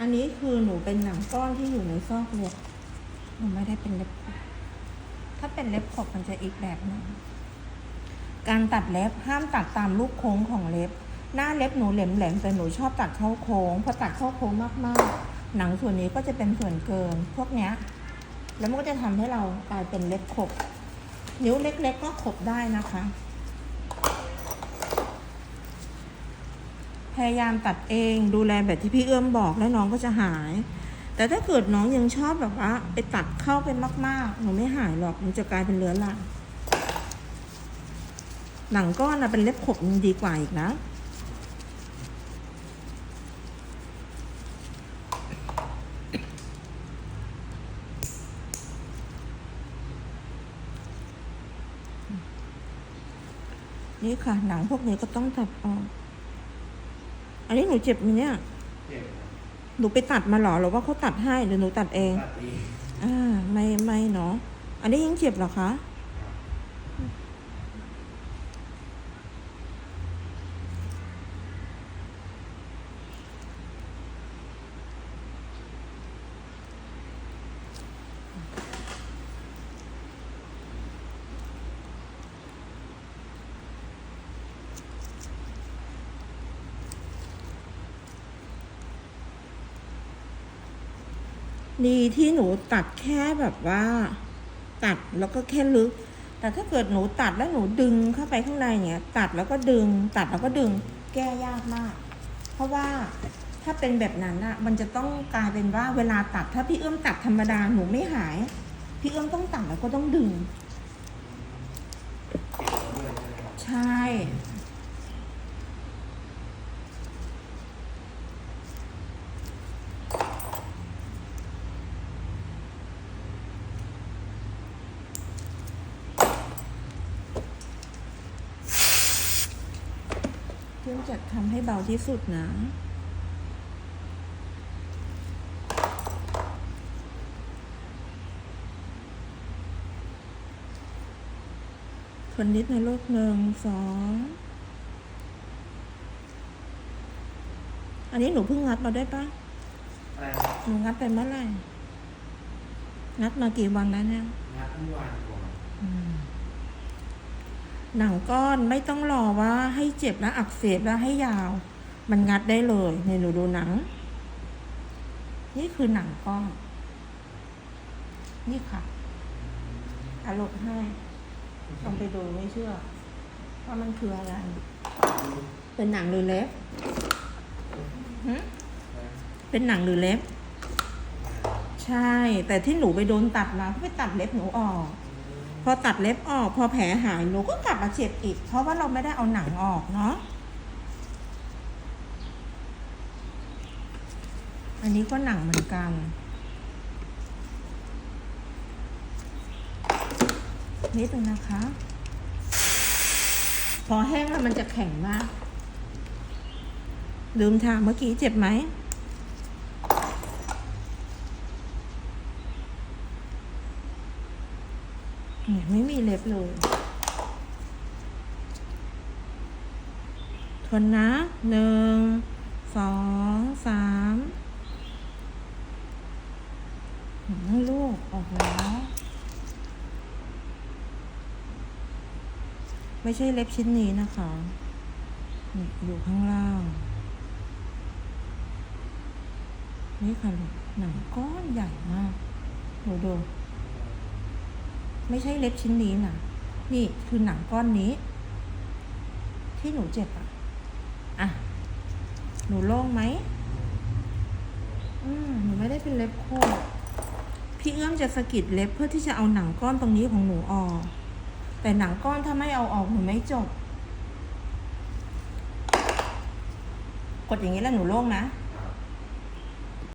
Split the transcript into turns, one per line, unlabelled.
อันนี้คือหนูเป็นหนังก้อนที่อยู่ในซอกเล็บหนูไม่ได้เป็นเล็บขบถ้าเป็นเล็บขบมันจะอีกแบบหนึ่งการตัดเล็บห้ามตัดตามลูกโค้งของเล็บ หน้าเล็บหนูแหลมๆแต่หนูชอบตัดเข้าโค้งพอตัดเข้าโค้งมากๆ หนังส่วนนี้ก็จะเป็นส่วนเกินพวกเนี้ย แล้วมันก็จะทำให้เรากลายเป็นเล็บขบ นิ้วเล็ก ๆ ก็ขบได้นะคะ พยายามตัดเองดูแลแบบที่พี่เอื้อมบอกแล้วน้องก็จะหาย แต่ถ้าเกิดน้องยังชอบแบบว่า ไปตัดเข้าไปมากๆหนูไม่หายหรอกมันจะกลายเป็นเรื้อรังหนังก้อนนะเป็นเล็บขบยังดีกว่าอีกนะนี่ค่ะหนังพวกนี้ก็ต้องตัดออก อันนี้หนูเจ็บไหมเนี่ย
เจ็บ
หนูไปตัดมาเหรอหรือว่าเขาตัดให้หรือหนูตัดเอง
ตัดดี
อ่า ไม่ไม่เนาะ อันนี้ยังเจ็บเหรอคะ ดีที่หนูตัดแค่แบบว่า ตัดแล้วก็แค่ลึก แต่ถ้าเกิดหนูตัดแล้วหนูดึงเข้าไปข้างในเนี้ย ตัดแล้วก็ดึง ตัดแล้วก็ดึง แก้ยากมาก เพราะว่าถ้าเป็นแบบนั้นอะมันจะต้องกลายเป็นว่าเวลาตัด ถ้าพี่เอื้อมตัดธรรมดาหนูไม่หาย พี่เอื้อมต้องตัดแล้วก็ต้องดึง ใช่ พื่อนจะทำให้เบาที่สุดนะ ทนนิดนะลูกหนึ่งสอง อันนี้หนูเพิ่งงัดมาได้ปะ
อะไร
หนูงัดไปเมื่อไหร่ งัดมากี่วันแล้วเนี่ย
งัดเมื่อวานก่อน
หนังก้อนไม่ต้องรอว่าให้เจ็บแล้วอักเสบแล้วให้ยาว มันงัดได้เลยเนี่ยหนูดูหนัง นี่คือหนังก้อน นี่ค่ะอาลบให้ลองไปดูไม่เชื่อ ว่ามันคืออะไร เป็นหนังหรือเล็บเป็นหนังหรือเล็บ ใช่ แต่ที่หนูไปโดนตัดมาเขาไปตัดเล็บหนูออก อตัดเล็บออก พอแผลหายหนูก็กลับมาเจ็บอีก เพราะว่าเราไม่ได้เอาหนังออกเนาะอันนี้ก็หนังเหมือนกัน นิดนึงนะคะ พอแห้งแล้วมันจะแข็งมาก ลืมถามเมื่อกี้เจ็บไหม เนี่ยไม่มีเล็บเลย ทวนนะหนึ่งสองสามหืมลูกออกแล้ว ไม่ใช่เล็บชิ้นนี้นะคะนี่อยู่ข้างล่าง นี่ค่ะหนังก้อนใหญ่มาก ดูดู ไม่ใช่เล็บชิ้นนี้นะนี่คือหนังก้อนนี้ ที่หนูเจ็บอะอะ หนูโล่งไหมอืมหนูไม่ได้เป็นเล็บโคตรพี่เอื้อมจะสะกิดเล็บเพื่อที่จะเอาหนังก้อนตรงนี้ของหนูออก แต่หนังก้อนถ้าไม่เอาออกหนูไม่จบ กดอย่างนี้แล้วหนูโล่งนะ